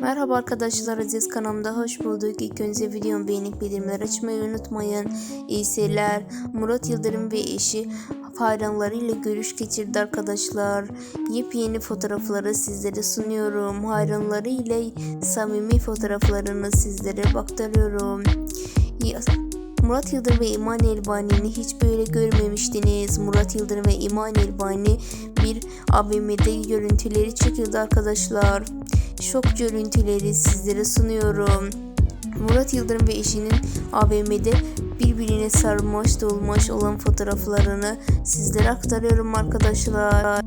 Merhaba arkadaşlar Aziz kanalımda hoş bulduk. İlk önce videomu beğenip bildirimleri açmayı unutmayın. İyi seyirler. Murat Yıldırım ve eşi hayranlarıyla görüş geçirdi arkadaşlar. Yepyeni fotoğrafları sizlere sunuyorum. Hayranlarıyla samimi fotoğraflarını sizlere aktarıyorum. Murat Yıldırım ve İman Elbani'ni hiç böyle görmemiştiniz. Murat Yıldırım ve İman Elbani bir AVM'de görüntüleri çekildi arkadaşlar. Şok görüntüleri sizlere sunuyorum. Murat Yıldırım ve eşinin AVM'de birbirine sarmaş dolmaş olan fotoğraflarını sizlere aktarıyorum arkadaşlar.